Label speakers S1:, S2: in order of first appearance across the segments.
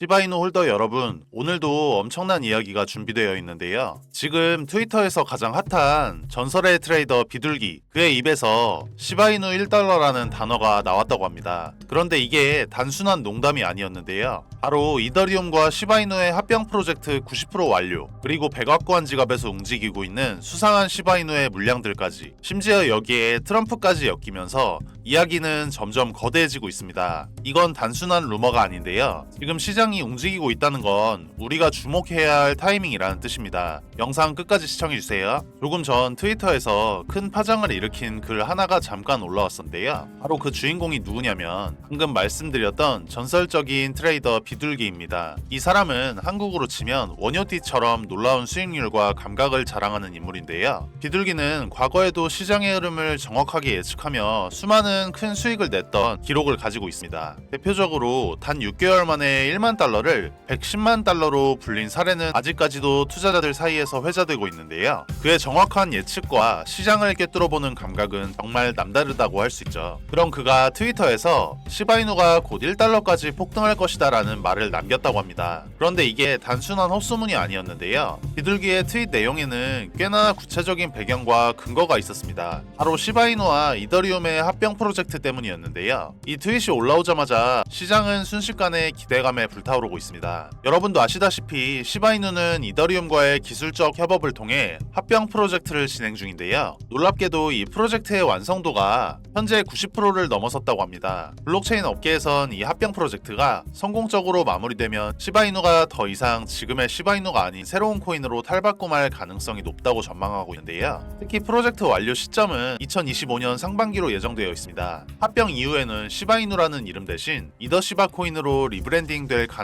S1: 시바이누 홀더 여러분, 오늘도 엄청난 이야기가 준비되어 있는데요. 지금 트위터에서 가장 핫한 전설의 트레이더 비둘기, 그의 입에서 시바이누 1달러라는 단어가 나왔다고 합니다. 그런데 이게 단순한 농담이 아니었는데요. 바로 이더리움과 시바이누의 합병 프로젝트 90% 완료, 그리고 백악관 지갑에서 움직이고 있는 수상한 시바이누의 물량들까지, 심지어 여기에 트럼프까지 엮이면서 이야기는 점점 거대해지고 있습니다. 이건 단순한 루머가 아닌데요. 지금 시장 이 움직이고 있다는 건 우리가 주목해야 할 타이밍이라는 뜻입니다. 영상 끝까지 시청해주세요. 조금 전 트위터에서 큰 파장을 일으킨 글 하나가 잠깐 올라왔었는데요. 바로 그 주인공이 누구냐면 방금 말씀드렸던 전설적인 트레이더 비둘기입니다. 이 사람은 한국으로 치면 원효띠처럼 놀라운 수익률과 감각을 자랑하는 인물인데요. 비둘기는 과거에도 시장의 흐름을 정확하게 예측하며 수많은 큰 수익을 냈던 기록을 가지고 있습니다. 대표적으로 단 6개월 만에 1만 달러를 110만 달러로 불린 사례는 아직까지도 투자자들 사이에서 회자되고 있는데요. 그의 정확한 예측과 시장을 꿰뚫어보는 감각은 정말 남다르다고 할 수 있죠. 그럼 그가 트위터에서 시바이누가 곧 1달러까지 폭등할 것이다 라는 말을 남겼다고 합니다. 그런데 이게 단순한 헛소문이 아니었는데요. 비둘기의 트윗 내용에는 꽤나 구체적인 배경과 근거가 있었습니다. 바로 시바이누와 이더리움의 합병 프로젝트 때문이었는데요. 이 트윗이 올라오자마자 시장은 순식간에 기대감에 불타 오르고 있습니다. 여러분도 아시다시피 시바이누는 이더리움과의 기술적 협업을 통해 합병 프로젝트를 진행 중인데요. 놀랍게도 이 프로젝트의 완성도가 현재 90%를 넘어섰다고 합니다. 블록체인 업계에선 이 합병 프로젝트가 성공적으로 마무리되면 시바이누가 더 이상 지금의 시바이누가 아닌 새로운 코인으로 탈바꿈할 가능성이 높다고 전망하고 있는데요. 특히 프로젝트 완료 시점은 2025년 상반기로 예정되어 있습니다. 합병 이후에는 시바이누라는 이름 대신 이더시바 코인으로 리브랜딩될 가능성이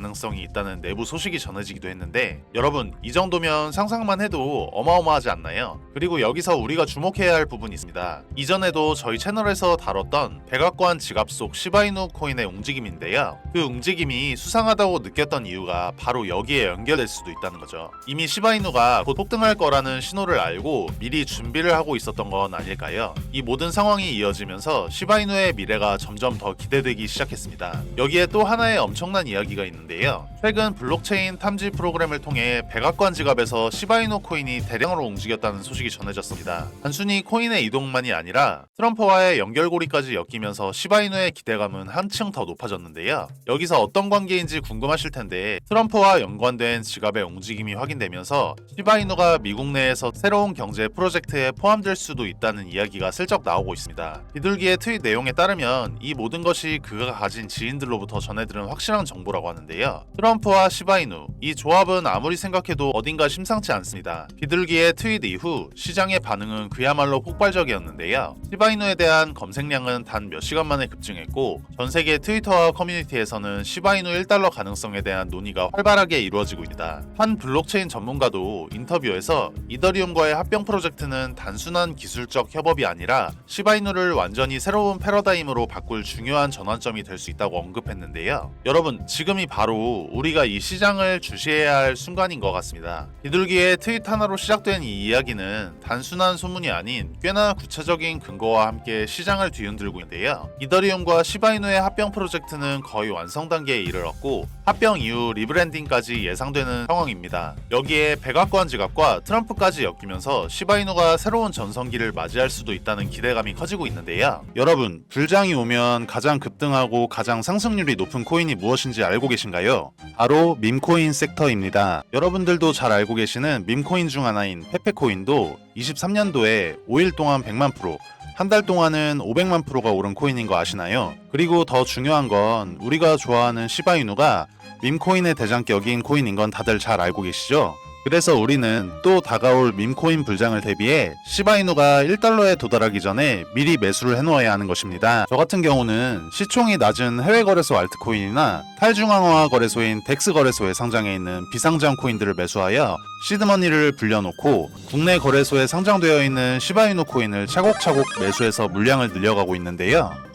S1: 있다는 내부 소식이 전해지기도 했는데 여러분 이 정도면 상상만 해도 어마어마하지 않나요? 그리고 여기서 우리가 주목해야 할 부분이 있습니다. 이전에도 저희 채널에서 다뤘던 백악관 지갑 속 시바이누 코인의 움직임인데요. 그 움직임이 수상하다고 느꼈던 이유가 바로 여기에 연결될 수도 있다는 거죠. 이미 시바이누가 곧 폭등할 거라는 신호를 알고 미리 준비를 하고 있었던 건 아닐까요? 이 모든 상황이 이어지면서 시바이누의 미래가 점점 더 기대되기 시작했습니다. 여기에 또 하나의 엄청난 이야기가 있는 데요. 최근 블록체인 탐지 프로그램을 통해 백악관 지갑에서 시바이누 코인이 대량으로 움직였다는 소식이 전해졌습니다. 단순히 코인의 이동만이 아니라 트럼프와의 연결고리까지 엮이면서 시바이누의 기대감은 한층 더 높아졌는데요. 여기서 어떤 관계인지 궁금하실 텐데 트럼프와 연관된 지갑의 움직임이 확인되면서 시바이누가 미국 내에서 새로운 경제 프로젝트에 포함될 수도 있다는 이야기가 슬쩍 나오고 있습니다. 비둘기의 트윗 내용에 따르면 이 모든 것이 그가 가진 지인들로부터 전해들은 확실한 정보라고 하는데요. 트럼 프와 시바이누 이 조합은 아무리 생각해도 어딘가 심상치 않습니다. 비둘기의 트윗 이후 시장의 반응은 그야말로 폭발적이었는데요. 시바이누에 대한 검색량은 단 몇 시간 만에 급증했고 전 세계 트위터와 커뮤니티에서는 시바이누 1달러 가능성에 대한 논의가 활발하게 이루어지고 있다. 한 블록체인 전문가도 인터뷰에서 이더리움과의 합병 프로젝트는 단순한 기술적 협업이 아니라 시바이누를 완전히 새로운 패러다임으로 바꿀 중요한 전환점이 될 수 있다고 언급했는데요. 여러분, 지금이 바로 우리 가 이 시장을 주시해야 할 순간인 것 같습니다. 비둘기의 트윗 하나로 시작된 이 이야기는 단순한 소문이 아닌 꽤나 구체적인 근거와 함께 시장을 뒤흔들고 있는데요. 이더리움과 시바이누의 합병 프로젝트는 거의 완성 단계에 이르렀고 합병 이후 리브랜딩까지 예상되는 상황입니다. 여기에 백악관 지갑과 트럼프까지 엮이면서 시바이누가 새로운 전성기를 맞이할 수도 있다는 기대감이 커지고 있는데요. 여러분, 불장이 오면 가장 급등하고 가장 상승률이 높은 코인이 무엇인지 알고 계신가요? 바로 밈코인 섹터입니다. 여러분들도 잘 알고 계시는 밈코인 중 하나인 페페코인도 23년도에 5일 동안 100만 프로, 한 달 동안은 500만 프로가 오른 코인인 거 아시나요? 그리고 더 중요한 건 우리가 좋아하는 시바이누가 밈코인의 대장격인 코인인 건 다들 잘 알고 계시죠? 그래서 우리는 또 다가올 밈코인 불장을 대비해 시바이누가 1달러에 도달하기 전에 미리 매수를 해놓아야 하는 것입니다. 저 같은 경우는 시총이 낮은 해외 거래소 알트코인이나 탈중앙화 거래소인 덱스 거래소에 상장해 있는 비상장 코인들을 매수하여 시드머니를 불려놓고 국내 거래소에 상장되어 있는 시바이누 코인을 차곡차곡 매수해서 물량을 늘려가고 있는데요.